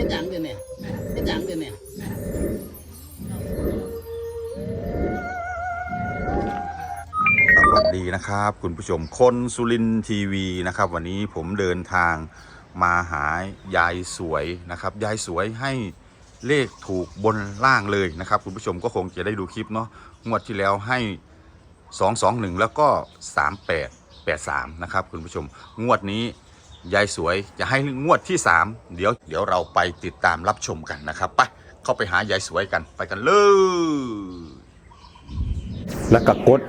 ฮ็ดหยังเดี๋ยวนี้เฮ็ดหยังเดี๋ยวนี้สวัสดีนะครับ คุณผู้ชมคนสุรินทีวีนะครับ วันนี้ผมเดินทางมาหายายสวยนะครับยายสวยให้เลขถูกบนล่างเลยนะครับ คุณผู้ชมก็คงจะได้ดูคลิปเนาะงวดที่แล้วให้ 221 แล้วก็ 3883 นะครับคุณผู้ชมงวดนี้ ยายสวยจะให้งวดที่ 3 เดี๋ยวเดี๋ยวเราไปติดตามรับชมกันนะครับไปเข้าไปหายายสวยกันไปกันเลยแล้วก็กด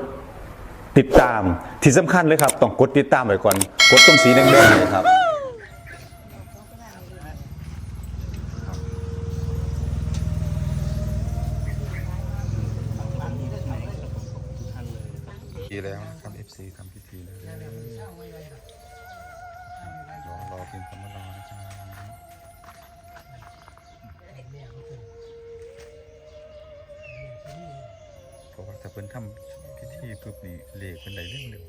ติดตามที่สำคัญเลยครับ ต้องกดติดตามไว้ก่อน กดตรงสีแดงๆเลยครับทีแล้วนะครับ FC ทำพิธีแล้ว รอรอพิมพ์คำว่ารอนะครับเพราะว่าถ้าเพิ่นทำพิธีปุ๊บนี่เลขเป็นไหนเรื่องเร็ว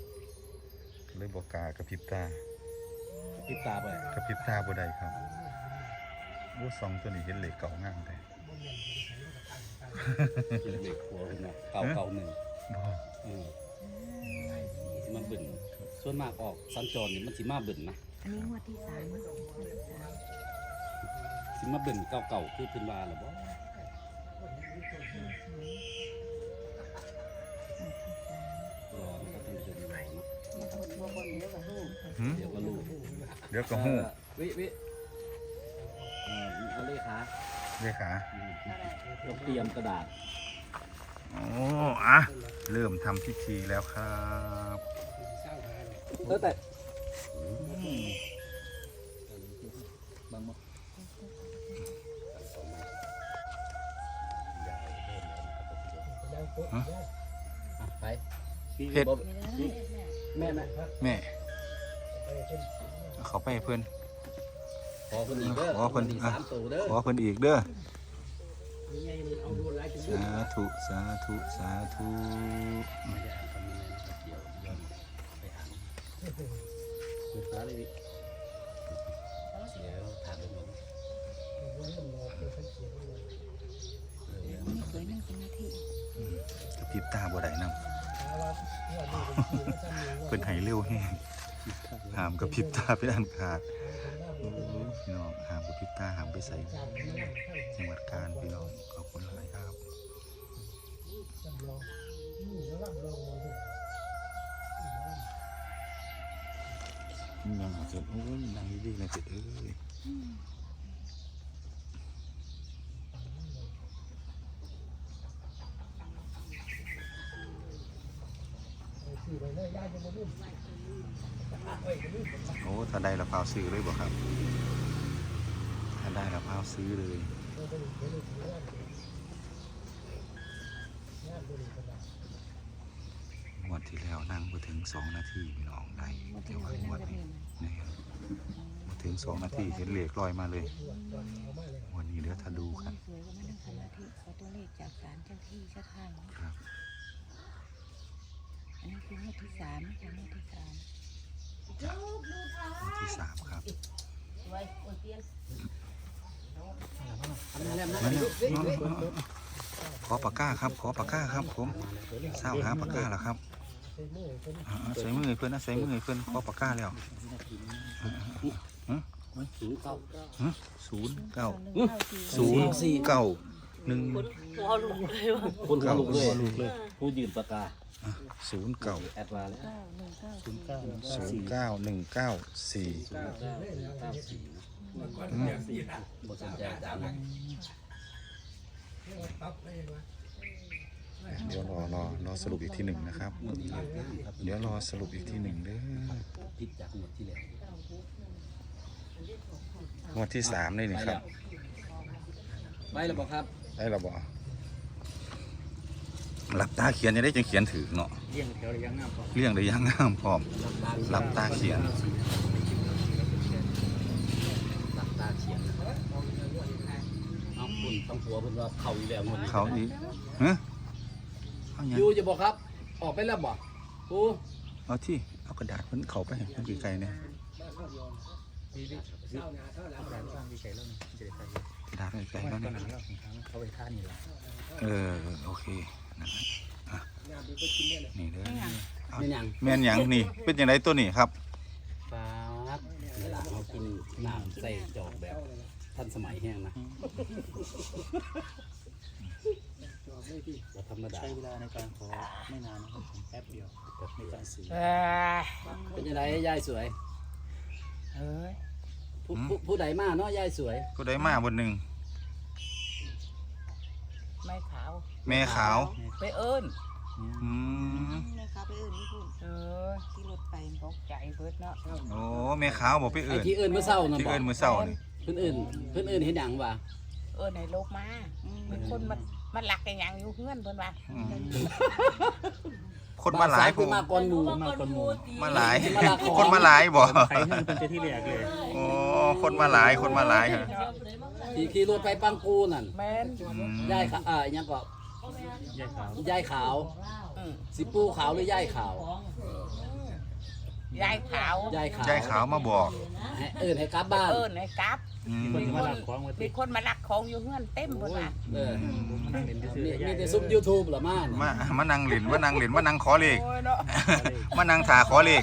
ก็เลยบอกกากระพริบตาติดตาไปกระพริบตาบ่ได้ครับบูสองตัวนี้เห็นเลขเก่างามแต่เป็นเด็กหัวคุณเนาะเก่าเก่าหนึ่งบ่ เออมันบึ่นส่วนมากออกสัญจรนี่มันสิมาบึ่นนะอันนี้งวดที่สามงวดที่สามสิมาบึ่นเก่าๆคือเพิ่นว่าล่ะบ่รอนะครับท่านผู้ชมรอเนาะหืมเดี๋ยวก็รู้เดี๋ยวก็ฮู้เอ่อวิวิเอ่อเอาเลขาเลขาต้องเตรียมกระดาษ โอ้อะเริ่มทำพิธีแล้วครับเออแต่บางบ่อะไปพี่เฮ็ดบ่พี่แม่แม่แม่เขาไปให้เพื่อนขอเพิ่นอีกเด้อขอเพิ่นมีอะสามตัวเด้อขอเพิ่นอีกเด้อ สาธุสาธุสาธุเดี๋ยวถามตรงนี้จะพริบตาบ่ได้นำเพิ่นให้เร็วแห้งหามกระพริบตาเป็นอันขาด พี่น้องหามกระพริบตาหามไปใส่จังหวัดกาญพี่น้องขอบคุณหลายครับยังอาจจะโอ้ยนั่งดีๆนะเจ็ดเอ้ยโอ้ถ้าได้ละพาวซื้อเลยบ่ครับ ได้ละพาวซื้อเลยงวดที่แล้วนั่งมาถึงสองนาทีพี่น้องได้งวดแต่ที่ว่าแล้วงวดนั่งนี้แบบนี้นะนี่มาถึงสองนาทีเห็นเหล็กลอยมาเลย วันนี้เดี๋ยวถ้าดูกันสวยก็มานั่งสมาธิขอตัวเลขจากศาลเจ้าที่เจ้าทางครับอันนี้คืองวดที่สามนะคะงวดที่สามวันที่สามครับอันนั้นเนี่ย ขอปากกาครับ ขอปากกาครับ ผมเศร้าหาปากกาแล้วครับอ่าใส่มือให้เพื่อนนะใส่มือให้เพื่อนขอปากกาแล้วศูนย์เก้าฮะศูนย์เก้าหนึ่งเก้าสี่ศูนย์เก้าหนึ่งหัวลุกเลยวะคนหัวลุกเลยลูกเลยผู้ยืนปากกาศูนย์เก้าแอดมาแล้วเก้าหนึ่งเก้าสี่ศูนย์เก้าหนึ่งเก้าสี่ เก้าเก้าสี่บทสนใจอาจารย์นะเดี๋ยวรอรอรอสรุปอีกที่หนึ่งนะครับเดี๋ยวรอสรุปอีกที่หนึ่งเด้อพิดจากหมดที่แล้วงวดที่สามนี่นี่ครับ ไปแล้วบอกครับได้ระบอหลับตาเขียนจะได้จังเขียนถือเนาะเลี้ยงแถวระยะงามก่อนเรื่องได้ยังงามพร้อม หลับตาเขียน เอาคุณต้องหัวเพิ่นว่าเข่าอีแล้วงวดนี้เขาอีฮะเอาหยังยูจะบอกครับ ออกไปแล้วบอกกูเอาที่เอากระดาษเพิ่นเขาไปให้เพิ่นไกลๆเนี่ยพี่พี่พี่เอาแรงบ้างพี่ใจแล้วนี่จะได้ใส่กระดาษใกล้ๆแล้วตอนนี่นั้นเราของทางเขาไปท่านี่แหละเออโอเคนั่นแหละอะนี่เด้อเอานี่หยังแม่นหยังนี่เป็นยังไงตัวนี้ครับ ฟ้าดเวลาเรากินน้ำใส่จอกแบบ ทันสมัยแห้งนะบ่ธรรมดาใช้เวลาในการขอไม่นานนะครับผมแป๊บเดียวในการซื้อเป็นยังไงยายสวยเอ้ยผู้ผู้ผู้ใดมาเนาะยายสวยก็ได้มาบนหนึ่งไม่ขาวแม่ขาว ไปเอิ้นอืมแม่ขาวไปเอิ้นนี่คุณเออที่รถไปตกใจเบิดเนาะโอ้แม่ขาวบอกไปไอ้เอื่นที่เอิ้นเมื่อเช้านั่นที่บ่เอื่นมือเศร้านี่ เพิ่นเอิ้นเพิ่นเอิ้นเฮ็ดหยังวะเอิ้นในโลกมามีคนมันมันหลักกันอย่างอยู่เฮือนเพิ่นว่าอืมคนมาหลายคืผู้อมาก่อนหมู่มากคนหมู่มาหลายมาหลาย คนมาหลายบ่ใครให้มันเป็นที่แรกเลยโอ้คนมาหลายคนมาหลายครับที่ขี่รถไปปังกูนั่นแม่นอืมยายขาวอ่าหยังก็แยกขาวยายขาวอืมสิปูขาวหรือยายขาวยายขาวยายขาว ยายขาวมาบอกให้เอิ้นให้กลับบ้าน เอิ้นให้กลับอืม คนจะมาหลักของมามีติดคนมาลักของอยู่เฮือนเต็มเพิ่นว่าเออมานั่งเล่นซื้อมีๆมีแต่ซุป YouTube เหรอม่านมามานั่งเล่นมานั่งเล่นมานั่งขอเลข โอ้ยเนาะมานั่งถ่าขอเลข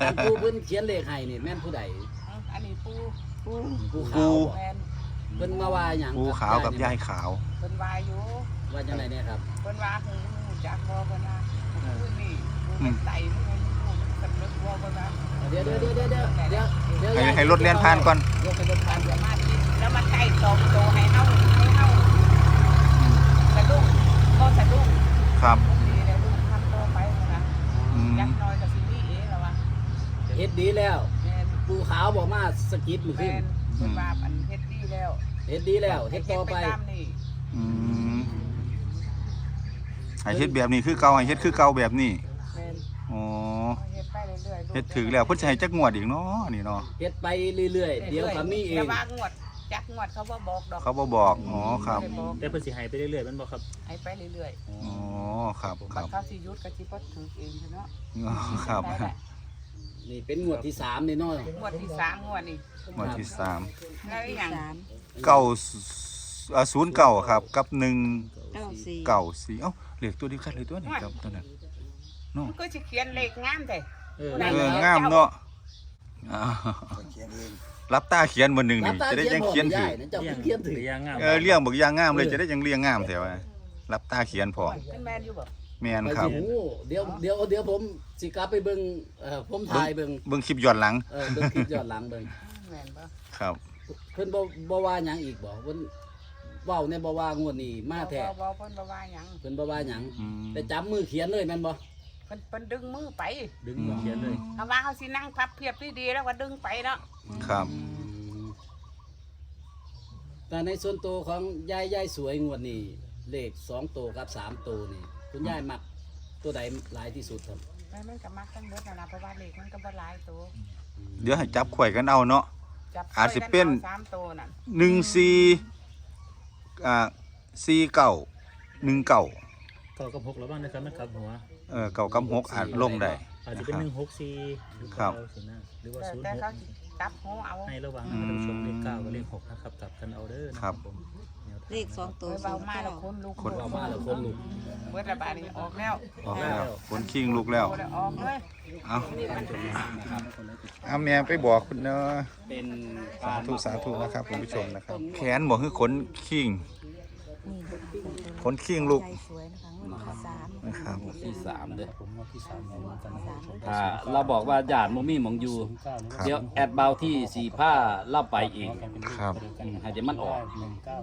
อันผู้เพิ่นเขียนเลขให้นี่แม่นผู้ใดอันนี้ปูปูผู้ปูขาวบ่แม่นเพิ่นมาว่าหยังปูขาวกับยายขาว เพิ่นว่าอยู่ว่าจังไดเนี่ยครับเพิ่นว่าหูจักบ่เพิ่นว่าผู้นี่ผู้มันไตมันไงมันสำนึกบ่ เพิ่นว่าเดี๋ยวเดี๋ยวเดี๋ยวเดี๋ยวเดี๋ยวเดี๋ยวเดี๋ยวให้ให้รถเลียนผ่านก่อนเดี๋ยวให้รถผ่านก่อนมาที่แล้วมาใกล้สองตัวให้เฮาให้เฮาสะดุ้งก็สะดุ้งครับดีแล้วลูกทำต่อไปนะอืมยักน้อยกับสิมีเอ๋แล้วว่าเฮ็ดดีแล้วแม่นปูขาวบอกมาสะกิดมื้อคืแม่นนเพิ่นว่าอันเฮ็ดดีแล้วเฮ็ดดีแล้วเฮ็ดต่อไปตามนี่อืมให้เฮ็ดแบบนี้คือเก่าให้เฮ็ดคือเก่าแบบนี้แม่นอ๋อเฮ็ด ไปเรื่อยๆลูกเฮ็ดถึงแล้วเพิ่นสิให้จักงวดอีกเนาะนี่เนาะเฮ็ดไปเรื่อยๆ เดี๋ยวก็มีเอแต่งว่างวดจักงวดเขาบ่บอกดอกเขาบ่บอกอ๋อครับไม่ได้บอกแต่เพิ่นสิหายไปเรื่อยๆมันบอกครับ ให้ไปเรื่อยอ๋อครับคๆบัรัดบเขาสิหยุดก็สิบ่ถูกเองเนาะอ๋อครับได้แหละนี่เป็นงวดที่สามนี่เนาะงวดที่สามงวดนี่งวดที่สามแล้วอีหยังเก้าอ่าศูนย์เก้าครับกับหนึ่งเก้าสี่เก้าสี่เอ้าเหล็กตัวเดียวกันเลยตัวนี้ครับตัวนั้นมันก็สิเขียนเลขงามแต่ เออเอองามเนาะอ้าวรับตาเขียนบนหนึ่งรับนี่ตาจะได้เขียยันงพอเขียนได้ถือนะเจ้าเพิ่นเขียนถือหรือยางงามเออเลี้ยงบักอย่างงามเลยจะได้ยังเลี้ยงงามแถวะรับตาเขียนพอเป็นแมนอยู่บ่แม่นไปครัสิบหูเดี๋ยวเดี๋ยวเดี๋ยวผมสิกลับไปเบิ่งเอ่อผมถ่ายเบิ่งเบิ่งคลิปย้อนหลังเออเบิ่งคลิปย้อนหลังเบิ่งแมนบ่ครับ เพิ่นบ่บ่ว่าหยังอีกบ่เพิ่นเว้าในบ่ว่างวดนี้มาแท้บ่บ่เพิ่นบ่ว่าหยังเพิ่นบ่ว่าหยังอืมแต่จับมือเขียนเลยแม่นบ่ เพิ่นเพิ่นดึงมือไปดึงอืมบ่เขียนเลยถ้าว่าเขาสินั่งพับเพียบดีๆแล้วก็ดึงไปเนาะครับอืมแต่ในส่วนตัวของยายยายสวยงวดนี้เลขสองตัวกับสามตัวนี่คุณยายมักตัวใดหลายที่สุดครับแม่นมันก็มักทั้งเบิดนั่นล่ะเพราะว่าเลขมันก็บ่หลายตัวเดี๋ยวให้จับข่วยกันเอาเนาะ จับอาจสิเป็น สามตัวนั่นหนึ่งสี่อ่าสี่เก้าหนึ่งเก้าเก้ากับหกแล้วบ้างนะครับมันกลับหัว เออเก้ากับหกอาจลงได้ อาจจะนะเป็นครับหนึ่งหกสี่หรือครัเก้าบ สินะหรือว่าแต่ศูนย์แต่หกเขาสิจับหูเอาให้ระวังอืนะมท่านผู้ชมเลขเก้ากับเลขหกนะครับกลับกันเอาเด้อนะครับผมแนวทางเลขสองตัวโอ้ยเบามาแล้วคนลูกคน เอามาแล้วคนลุกเบิดระบาดนี่ออกแล้วออกแล้วคนคิงลูกแล้วโอ้แล้วออกเลยเอาเอาแม่ไปบอกคุณเนาะเป็นสาธุสาธุนะครับคุณผู้ชมนะครับ แขนบอกคือขนคิงนี่ขนคิงลูก ใจสวย ครับ ที่สามเด้รถ้าเราบอกว่าญาติมมี่มองอยู่เดี๋ยวแอดเบาที่สีผ้าเล่าไปเอง ครับ อืมใจมันออก หนึ่เก้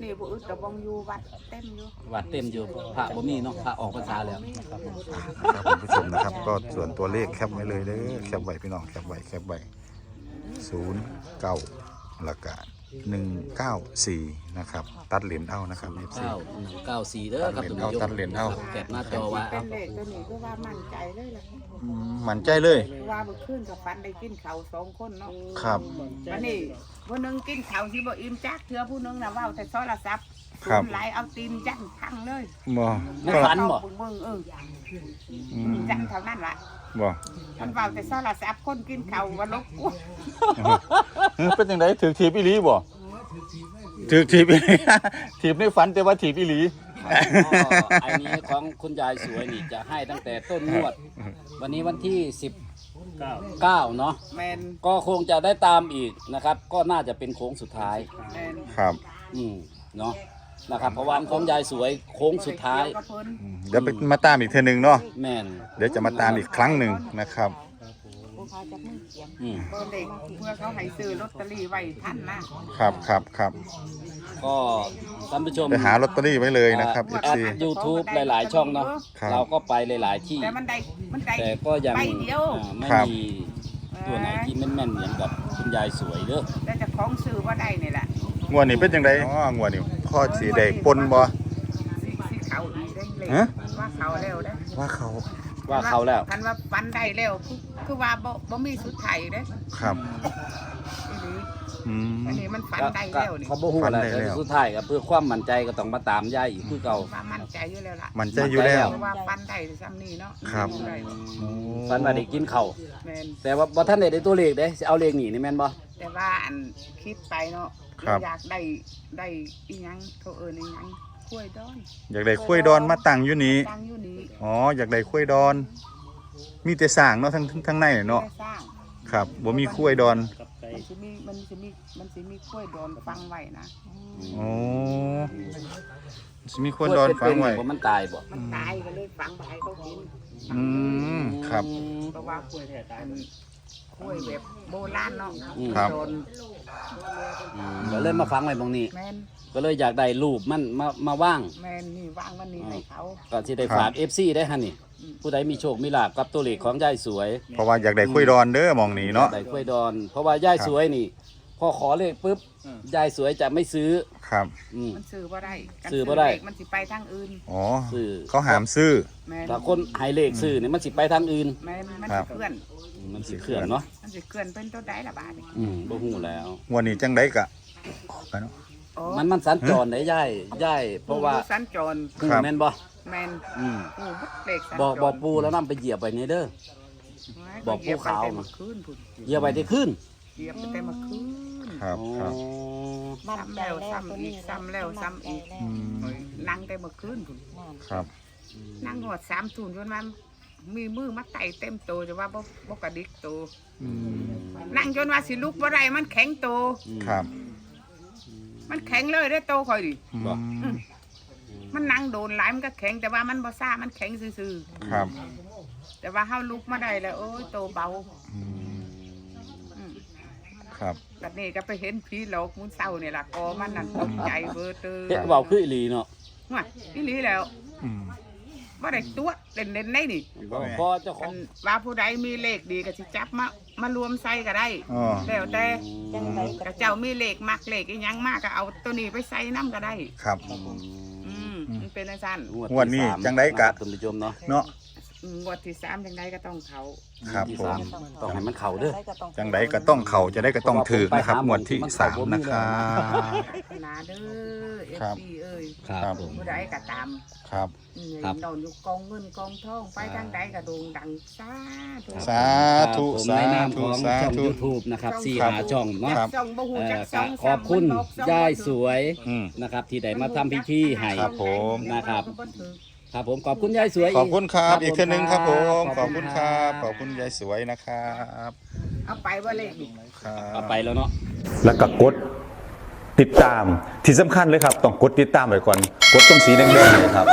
นี่บุอึดกัองยูวัดเต็มอยู่ วัดเต็มอยู่พระบ่มีเนาะพระออกภาษาแล้ว ครับคุณผู้ชมนะครับ ก็ส่วนตัวเลขแคบไว้เลยเด้อแคบไว้พี่น้องแคบไว้แคบไว้ศูนย์เก้าหลักการ หนึ่งเก้าสี่นะครับ ตัดเหรียญเอานะครับ FC เก้าหนึ่งเก้าสี่เด้อครับท่านผู้เก้าตัดเหรียญเอา แคปหน้าจอไว้คเป็นเลขกตัวนี้ก็ว่ามั่นใจเลยละมหมันใจเลย ว่าเมื่อคืนกับฟันได้กินเขาสองคนเนาะครับ วันนี้ผู้นึงกินเขาที่บ่อิ่มจักเทือผู้นึงน่ะเว้าแต่ซอยละซับครับไลาเอาตีมจันทั้งเลยบ่ฟันบ่เอาบิ่งเอออืมยังเท่านั้นละบ่ มันเว้าแต่ซอยละซับคนกินเขาว่าลบกู เออเป็นจังไดถือถีบอีหลีบ่ถือถีบอีหลีถีบในฝันแต่ว่าถีบอีหลีก็อันนี้ของคุณยายสวยนี่จะให้ตั้งแต่ต้นงวด วันนี้วันที่19เนาะแม่นก็คงจะได้ตามอีกนะครับ ก็น่าจะเป็นโค้งสุดท้ายแม่นครับ อืมเนาะนะครับเพราะวันของยายสวยโค้งสุดท้ายเกี่วกับเพิ่นเดี๋ยวไปมาตามอีกเทื่อนึงเนาะแม่นเดี๋ยวจะมาตามอีกครั้งหนึ่งนะครับผู้ พาจับมือเขียนอืม เบอร์เด็กเพื่อเขาให้ซื้อลอตเตอรี่ไว้ทันนะครับครับครับก็ท่านผู้ชมไปหาลอตเตอรี่ไว้เลยนะครับแอ FC ด YouTube หลาย ๆ ช่องเนาะครับ เราก็ไปหลาย ๆ ที่ แต่มันได้มันได้ แต่ก็ยังใบเดียว อ่าไม่ครับ มีตัวไหนที่แม่นๆอย่างกับคุณยายสวยเด้อแต่เจะของซื้อว่าได้นี่แหละงวดนี้เป็นจังไดอ๋องวดนี้พ่อสีได้ปนบ่ สิสิเขาอีกได้เลยฮะ ว่าเขาแล้วได้ว่าเขา ว่าเขาแล้วคันว่าฟันได้แล้วคือคือว่าบ่บ่มีสุดไทยเด้ครับอีหลีอืม อันนี้มันฟันก็ได้ก็แล้วนี่เขาบ่ฮู้ฟันแล้วได้แล้วแต่สุดท้ายก็เพื่อความมั่นใจก็ต้องมาตามยายอีกคือเก่า ว่ามั่นใจอยู่แล้วล่ะมันใจอยู่แล้ว เพราะว่าฟันได้ซ้ำนี่เนาะครับ ได้ฝันว่าได้กินข้าวแม่นแต่ว่าบ่ทันได้ได้ตัวเลขเด้สิเอาเลขนี่นี่แม่นบ่แต่ว่าอันคิดไปเนาะครับ อยากได้ได้อีหยังเขาเอิ้นอีหยัง กล้วยดอนอยากได้คุ้วยดอนมาตั้งอยู่นี้ ตั้งอยู่นี่อ๋อ อยากได้คุ้วยดอน มีแต่สร้างเนาะทั้งทั้งในเนาะแค่สร้างครับบ่มีคุ้วยดอน กับไก่มันสิมีมันสิมีมันสิมีกล้วยดอนฟังไว้นะ อ๋อสิมีคุ้วยดอนฝังไว้ บ่มันตายบ่มันตายก็เลยฟังไว้เขากินอืม ครับ เพราะว่ากล้วยแท้ตายมัน กล้วยแบบโบราณเนาะครับ โดนอืมก็เลยมาฟังไว้ตรงนี้ แม่นก็เลยอยากได้รูปมันมามาว่าง แม่นนี่วางมันนี่ให้เขา ก็สิได้ฝาก FC ได้หั่นนี่ผู้ใดมีโชคมีลาภกับตัวเลขของยายสวยเพราะว่าอยากได้คุ้วยดอนเด้อหมองนี้เนาะ ได้กล้วยดอน เพราะว่ายายสวยนี่ พอขอเลขปุ๊บยายสวยจะไม่ซื้อครับ อืม มันซื้อบ่ได้การซื้อบ่ได้ เลขมันสิไปทางอื่น อ๋อ ซื้อเขาหามซื้อ แม่นถ้าคนให้เลขซื้อนี่มันสิไปทางอื่น แม่นมันครัสิบเคลื่อนอื มมันสิเคลื่อนเนาะมันสิเคลื่อนเป็นตัวใดล่ะบาดนี่อืมบ่ฮู้แล้ว งวดนี้จังไดกะออกไปเนาะ โอ้มันมันสัญจรได้ยายยายเพราะว่าผู้สัญจรปูครับ แม่นบ่แม่นอืมผู้บุกเลขสัญจรบอกบอกปูแล้วนำไปเหยียบไปนี่เด้อ บอกผู้ขาว เหยียบไปแต่เมื่อคืนพุ่นเหยียบไปที่ขึ้นเหยียบไปแต่เมื่อคืน ครับครับอ๋อมั่นซ้ำใจแล้วแล้วซ้ำตัวอีนี้กซ้ำแล้วซ้ำอีก อืมนั่งแต่เมื่อคืนพุ่นนั่นครับ นั่งหอดสามศูนย์จนมัน มีมือมาไต่เต็มโตวจะว่าบ่บ่กระดิกโตวอืมนั่งจนว่าสิลุกบ่ได้มันแข็งโตวครับมันแข็งเลยได้อโตวคอยดิบ่อืมมันนั่งโดนหลายมันก็แข็งแต่ว่ามันบ่ซ่ามันแข็งซื่อครับๆแต่ว่าเฮาลุกมาได้แล้วโอ้ยโตวเบาอืมอืมครับแบบนี้ก็ไปเห็นผีหลอกมุนเศร้านี่ล่ะกอมันนั่นตกใจเบิดเตอเฮ็ดเว้าคืออีหลีเนาะว่าอีหลีแล้ว อืม บ่ได้ตัวเล่นๆได้นี่บ่พอเจ้าขกัองนว่าผู้ใดมีเลขดีก็สิจับมามารวมใส่ก็ได้อ๋อ แล้วแต่จังไรกระเจ้ามีเลขมักเลขอีหยังมากก็เอาตัวนี้ไปใส่น้ำก็ได้ ครับ อืมมันเป็นอาจารย์งวดนี้จังไดกะท่านผู้ชมเนาะ เนาะ งวดที่สามจังไดก็ต้องเขาครับที่ผสามมต้องให้มันเข้าเด้อ จังไดก็ต้องเข่าจะได้ก็ต้องถือนะครับงวดที่สามนะครับขนาเด้อเอฟครับ ซีเอ้ยครับผู้ใดก็ตามครับอืมครับนอนอยู่กองเงินกองทองไปทางใดก็โด่งดังสาธุสาธุผมสาในนามธุของสาช่องธุ YouTube นะครับสี่ครับหาช่องเนาะ ครับ ส่องบ่ฮู้เอ่จัอกส่องขอบคุณซ้ำมันบอกส่องยายบ่สถูกวยอืม นะครับ ที่ได้มาทำพิธีให้ ครับผม นะครับ ครับผมขอบคุณยายสวยขอบคุณครับ อีกเท่านึงครับผมขขออบบคุคุณณคครัรับบขอบคุณยายสวยนะครับเอาไปว่าเลขนี่ครับเอาไปแล้วเนาะแล้วก็กดติดตามที่สำคัญเลยครับ ต้องกดติดตามไว้ก่อน กดตรงสีแดงๆเนยครับ